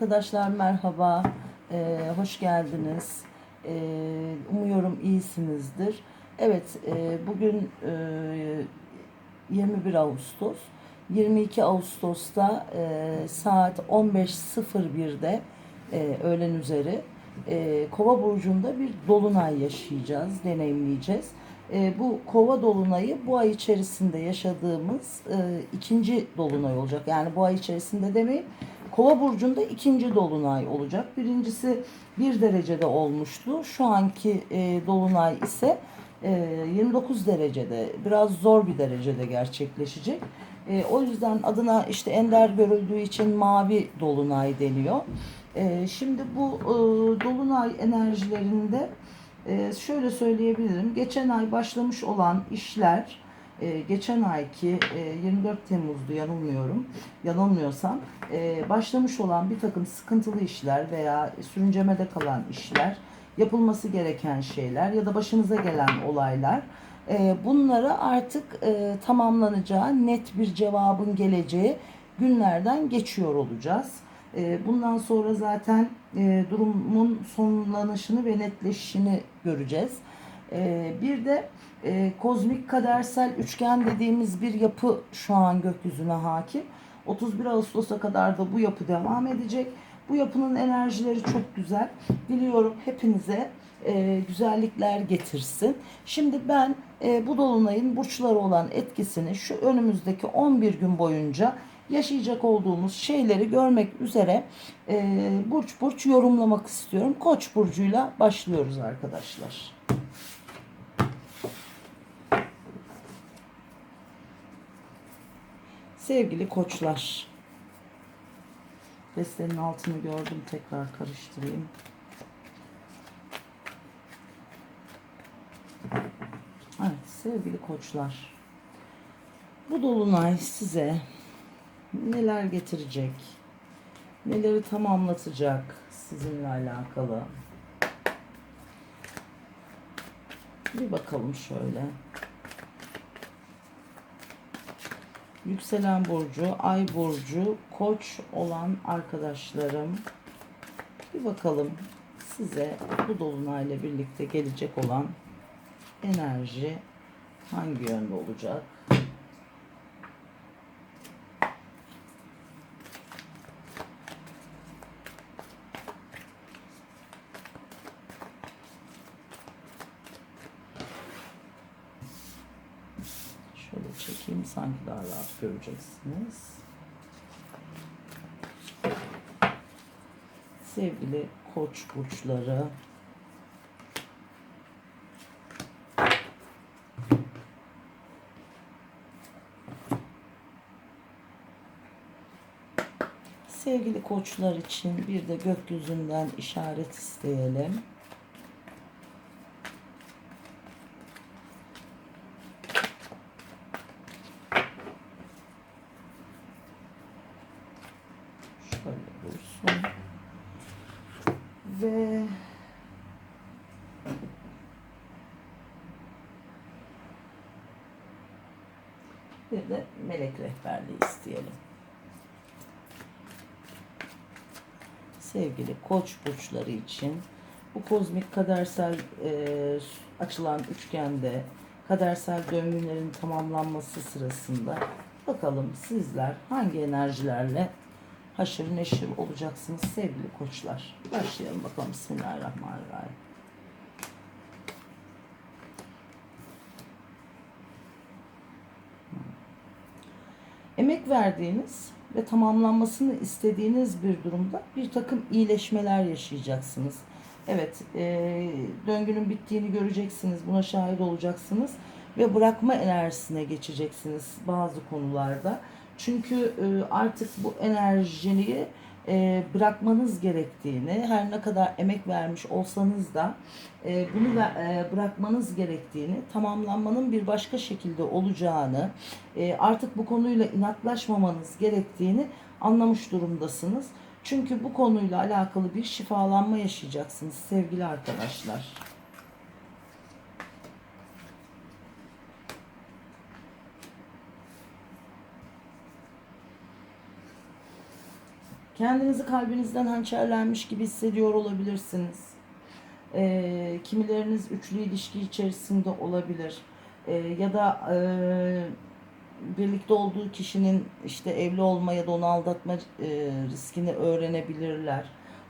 Arkadaşlar merhaba, Ee, hoş geldiniz. Ee, umuyorum iyisinizdir. Evet, e, bugün e, 21 Ağustos. 22 Ağustos'ta e, saat 15.01'de e, öğlen üzeri e, Kova burcunda bir dolunay yaşayacağız, deneyimleyeceğiz. E, bu Kova dolunayı bu ay içerisinde yaşadığımız e, ikinci dolunay olacak. Yani bu ay içerisinde demeyin. Kova burcunda ikinci dolunay olacak. Birincisi bir derecede olmuştu. Şu anki e, dolunay ise e, 29 derecede, biraz zor bir derecede gerçekleşecek. E, o yüzden adına işte ender görüldüğü için mavi dolunay deniyor. E, şimdi bu e, dolunay enerjilerinde e, şöyle söyleyebilirim. Geçen ay başlamış olan işler e, geçen ayki e, 24 Temmuz'du yanılmıyorum. Yanılmıyorsam e, başlamış olan bir takım sıkıntılı işler veya sürüncemede kalan işler, yapılması gereken şeyler ya da başınıza gelen olaylar e, bunlara artık e, tamamlanacağı, net bir cevabın geleceği günlerden geçiyor olacağız. E, bundan sonra zaten e, durumun sonlanışını ve netleşişini göreceğiz. E, bir de e, kozmik kadersel üçgen dediğimiz bir yapı şu an gökyüzüne hakim. 31 Ağustos'a kadar da bu yapı devam edecek. Bu yapının enerjileri çok güzel. Diliyorum hepinize e, güzellikler getirsin. Şimdi ben e, bu dolunayın burçlara olan etkisini şu önümüzdeki 11 gün boyunca yaşayacak olduğumuz şeyleri görmek üzere e, burç burç yorumlamak istiyorum. Koç burcuyla başlıyoruz arkadaşlar. Sevgili koçlar. Destenin altını gördüm. Tekrar karıştırayım. Evet sevgili koçlar. Bu dolunay size neler getirecek? Neleri tamamlatacak sizinle alakalı? Bir bakalım şöyle. Yükselen burcu, ay burcu, koç olan arkadaşlarım. Bir bakalım size bu dolunayla birlikte gelecek olan enerji hangi yönde olacak? Şöyle çekeyim sanki daha rahat göreceksiniz. Sevgili koç burçları Sevgili koçlar için bir de gökyüzünden işaret isteyelim. Şöyle dursun. Ve de melek rehberliği isteyelim. Sevgili koç burçları için bu kozmik kadersel e, açılan üçgende kadersel döngülerin tamamlanması sırasında bakalım sizler hangi enerjilerle haşır neşir olacaksınız sevgili koçlar. Başlayalım bakalım. Bismillahirrahmanirrahim. Verdiğiniz ve tamamlanmasını istediğiniz bir durumda bir takım iyileşmeler yaşayacaksınız. Evet, e, döngünün bittiğini göreceksiniz, buna şahit olacaksınız ve bırakma enerjisine geçeceksiniz bazı konularda. Çünkü e, artık bu enerjiyi e, bırakmanız gerektiğini, her ne kadar emek vermiş olsanız da e, bunu ve- e, bırakmanız gerektiğini, tamamlanmanın bir başka şekilde olacağını, e, artık bu konuyla inatlaşmamanız gerektiğini anlamış durumdasınız. Çünkü bu konuyla alakalı bir şifalanma yaşayacaksınız sevgili arkadaşlar. Kendinizi kalbinizden hançerlenmiş gibi hissediyor olabilirsiniz. Ee, kimileriniz üçlü ilişki içerisinde olabilir. Ee, ya da e, birlikte olduğu kişinin işte evli olma ya da onu aldatma e, riskini öğrenebilirler.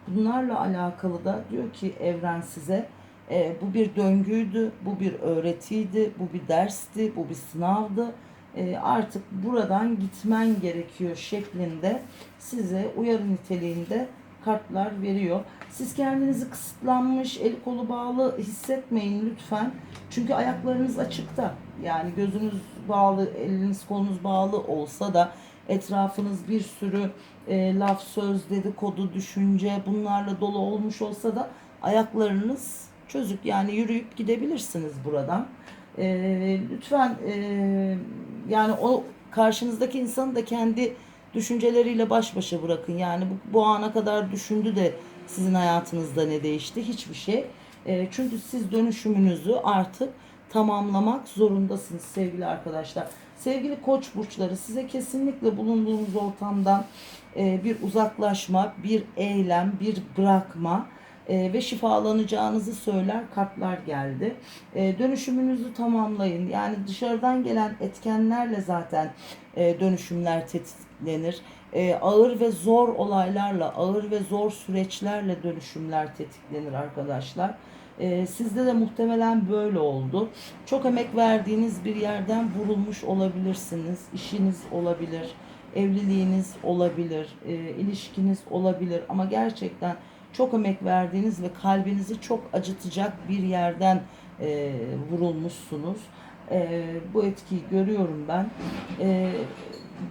Bunlarla alakalı da diyor ki evren size e, bu bir döngüydü, bu bir öğretiydi, bu bir dersti, bu bir sınavdı. E, artık buradan gitmen gerekiyor şeklinde size uyarı niteliğinde kartlar veriyor. Siz kendinizi kısıtlanmış, el kolu bağlı hissetmeyin lütfen. Çünkü ayaklarınız açıkta. Yani gözünüz bağlı, eliniz kolunuz bağlı olsa da etrafınız bir sürü e, laf, söz, dedikodu, düşünce bunlarla dolu olmuş olsa da ayaklarınız çözük. Yani yürüyüp gidebilirsiniz buradan. E, lütfen e, yani o karşınızdaki insanı da kendi düşünceleriyle baş başa bırakın. Yani bu, bu ana kadar düşündü de sizin hayatınızda ne değişti? Hiçbir şey. E, çünkü siz dönüşümünüzü artık tamamlamak zorundasınız sevgili arkadaşlar. Sevgili koç burçları size kesinlikle bulunduğunuz ortamdan e, bir uzaklaşma, bir eylem, bir bırakma e, ve şifalanacağınızı söyler kartlar geldi. E, dönüşümünüzü tamamlayın. Yani dışarıdan gelen etkenlerle zaten e, dönüşümler tetiklenir. E, ağır ve zor olaylarla, ağır ve zor süreçlerle dönüşümler tetiklenir arkadaşlar. E, sizde de muhtemelen böyle oldu. Çok emek verdiğiniz bir yerden vurulmuş olabilirsiniz. İşiniz olabilir, evliliğiniz olabilir, e, ilişkiniz olabilir ama gerçekten çok emek verdiğiniz ve kalbinizi çok acıtacak bir yerden e, vurulmuşsunuz. E, bu etkiyi görüyorum ben. E,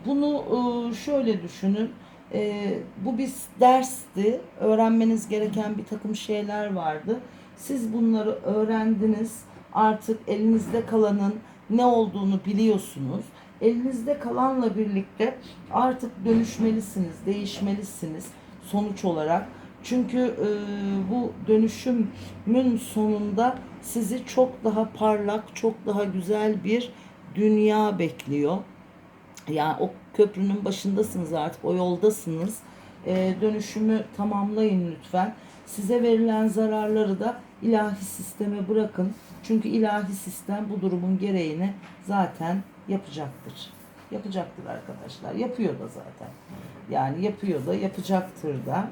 bunu e, şöyle düşünün. E, bu bir dersti. Öğrenmeniz gereken bir takım şeyler vardı. Siz bunları öğrendiniz. Artık elinizde kalanın ne olduğunu biliyorsunuz. Elinizde kalanla birlikte artık dönüşmelisiniz, değişmelisiniz sonuç olarak. Çünkü e, bu dönüşümün sonunda sizi çok daha parlak, çok daha güzel bir dünya bekliyor. Yani o köprünün başındasınız artık, o yoldasınız. E, dönüşümü tamamlayın lütfen. Size verilen zararları da ilahi sisteme bırakın. Çünkü ilahi sistem bu durumun gereğini zaten yapacaktır. Yapacaktır arkadaşlar. Yapıyor da zaten. Yani yapıyor da yapacaktır da.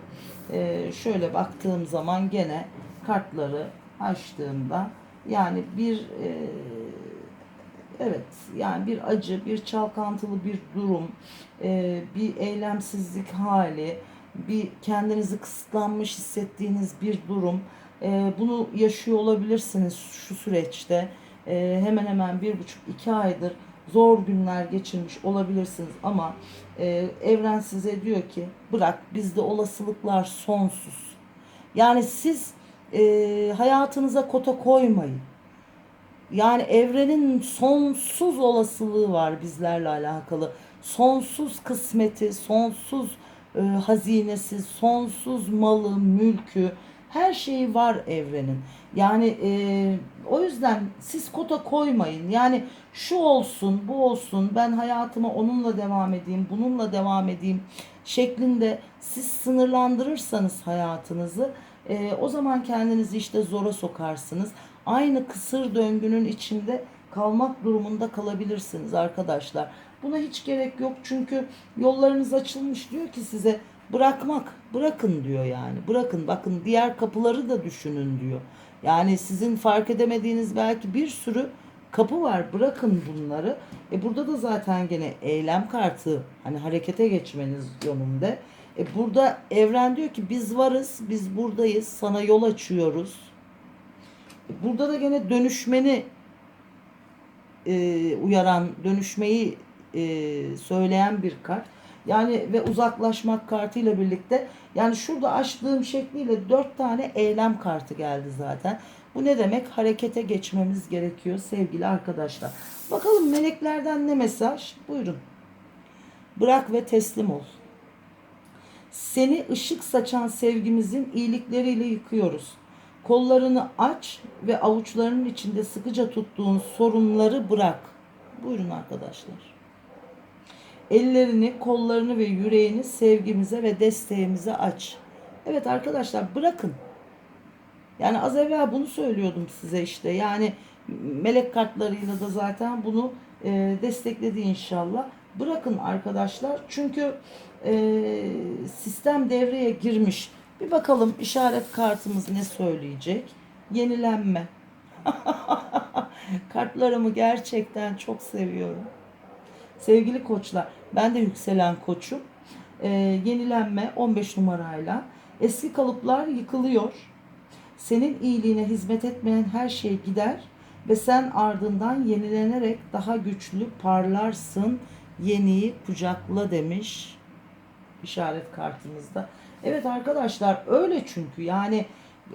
Ee, şöyle baktığım zaman gene kartları açtığımda yani bir e, evet yani bir acı, bir çalkantılı bir durum, e, bir eylemsizlik hali, bir kendinizi kısıtlanmış hissettiğiniz bir durum. E, bunu yaşıyor olabilirsiniz şu süreçte. E, hemen hemen bir buçuk iki aydır zor günler geçirmiş olabilirsiniz ama e, evren size diyor ki bırak bizde olasılıklar sonsuz. Yani siz e, hayatınıza kota koymayın. Yani evrenin sonsuz olasılığı var bizlerle alakalı. Sonsuz kısmeti, sonsuz e, hazinesi, sonsuz malı, mülkü, her şeyi var evrenin. Yani e, o yüzden siz kota koymayın. Yani şu olsun, bu olsun, ben hayatıma onunla devam edeyim, bununla devam edeyim şeklinde siz sınırlandırırsanız hayatınızı e, o zaman kendinizi işte zora sokarsınız. Aynı kısır döngünün içinde kalmak durumunda kalabilirsiniz arkadaşlar. Buna hiç gerek yok çünkü yollarınız açılmış diyor ki size bırakmak, bırakın diyor yani. Bırakın bakın diğer kapıları da düşünün diyor. Yani sizin fark edemediğiniz belki bir sürü kapı var. Bırakın bunları. E burada da zaten gene eylem kartı hani harekete geçmeniz yönünde. E burada evren diyor ki biz varız, biz buradayız, sana yol açıyoruz. E burada da gene dönüşmeni e, uyaran, dönüşmeyi e, söyleyen bir kart. Yani ve uzaklaşmak kartıyla birlikte yani şurada açtığım şekliyle dört tane eylem kartı geldi zaten. Bu ne demek? Harekete geçmemiz gerekiyor sevgili arkadaşlar. Bakalım meleklerden ne mesaj? Buyurun. Bırak ve teslim ol. Seni ışık saçan sevgimizin iyilikleriyle yıkıyoruz. Kollarını aç ve avuçlarının içinde sıkıca tuttuğun sorunları bırak. Buyurun arkadaşlar. Ellerini, kollarını ve yüreğini sevgimize ve desteğimize aç. Evet arkadaşlar bırakın. Yani az evvel bunu söylüyordum size işte. Yani melek kartlarıyla da zaten bunu e, destekledi inşallah. Bırakın arkadaşlar. Çünkü e, sistem devreye girmiş. Bir bakalım işaret kartımız ne söyleyecek? Yenilenme. Kartlarımı gerçekten çok seviyorum. Sevgili koçlar, ben de yükselen koçum. Ee, yenilenme 15 numarayla. Eski kalıplar yıkılıyor. Senin iyiliğine hizmet etmeyen her şey gider ve sen ardından yenilenerek daha güçlü parlarsın. Yeniyi kucakla demiş işaret kartımızda. Evet arkadaşlar öyle çünkü yani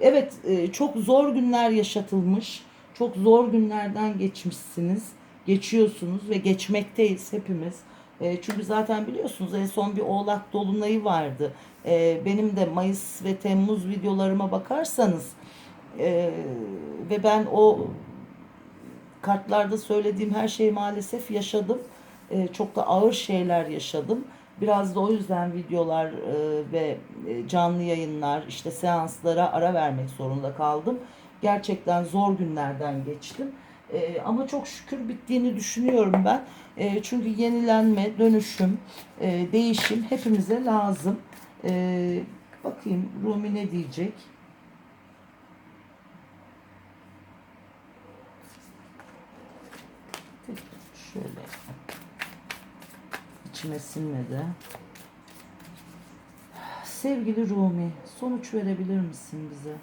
evet e, çok zor günler yaşatılmış. Çok zor günlerden geçmişsiniz. Geçiyorsunuz ve geçmekteyiz hepimiz. E, çünkü zaten biliyorsunuz en son bir oğlak dolunayı vardı. E, benim de Mayıs ve Temmuz videolarıma bakarsanız e, ve ben o kartlarda söylediğim her şeyi maalesef yaşadım. E, çok da ağır şeyler yaşadım. Biraz da o yüzden videolar e, ve e, canlı yayınlar, işte seanslara ara vermek zorunda kaldım. Gerçekten zor günlerden geçtim. E, ama çok şükür bittiğini düşünüyorum ben. E, çünkü yenilenme, dönüşüm, e, değişim hepimize lazım. E, bakayım Rumi ne diyecek? Şöyle içime sinmedi. Sevgili Rumi, sonuç verebilir misin bize?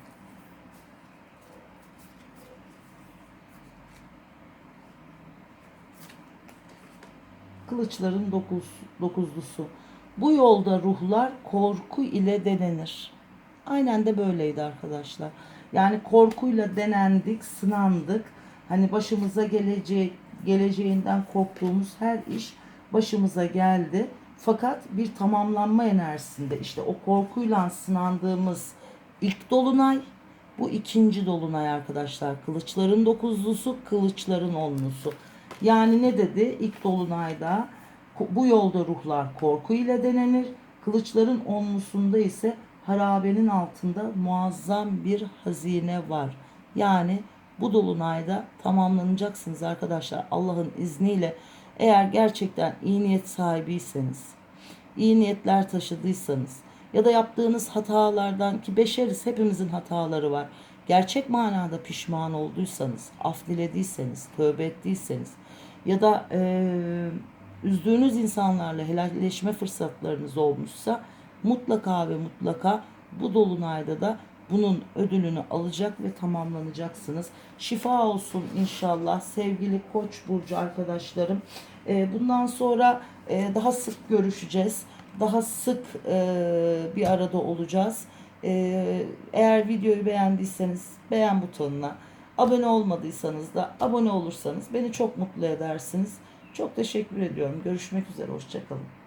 Kılıçların dokuz, dokuzlusu. Bu yolda ruhlar korku ile denenir. Aynen de böyleydi arkadaşlar. Yani korkuyla denendik, sınandık. Hani başımıza gelecek, geleceğinden korktuğumuz her iş başımıza geldi. Fakat bir tamamlanma enerjisinde işte o korkuyla sınandığımız ilk dolunay bu ikinci dolunay arkadaşlar. Kılıçların dokuzlusu, kılıçların onlusu. Yani ne dedi? İlk dolunayda bu yolda ruhlar korku ile denenir. Kılıçların onlusunda ise harabenin altında muazzam bir hazine var. Yani bu dolunayda tamamlanacaksınız arkadaşlar Allah'ın izniyle. Eğer gerçekten iyi niyet sahibiyseniz, iyi niyetler taşıdıysanız ya da yaptığınız hatalardan ki beşeriz hepimizin hataları var. Gerçek manada pişman olduysanız, af dilediyseniz, tövbe ettiyseniz ya da e, üzdüğünüz insanlarla helalleşme fırsatlarınız olmuşsa mutlaka ve mutlaka bu dolunayda da bunun ödülünü alacak ve tamamlanacaksınız. Şifa olsun inşallah sevgili Koç burcu arkadaşlarım. E, bundan sonra e, daha sık görüşeceğiz. Daha sık e, bir arada olacağız. E, eğer videoyu beğendiyseniz beğen butonuna, abone olmadıysanız da abone olursanız beni çok mutlu edersiniz. Çok teşekkür ediyorum. Görüşmek üzere. Hoşçakalın.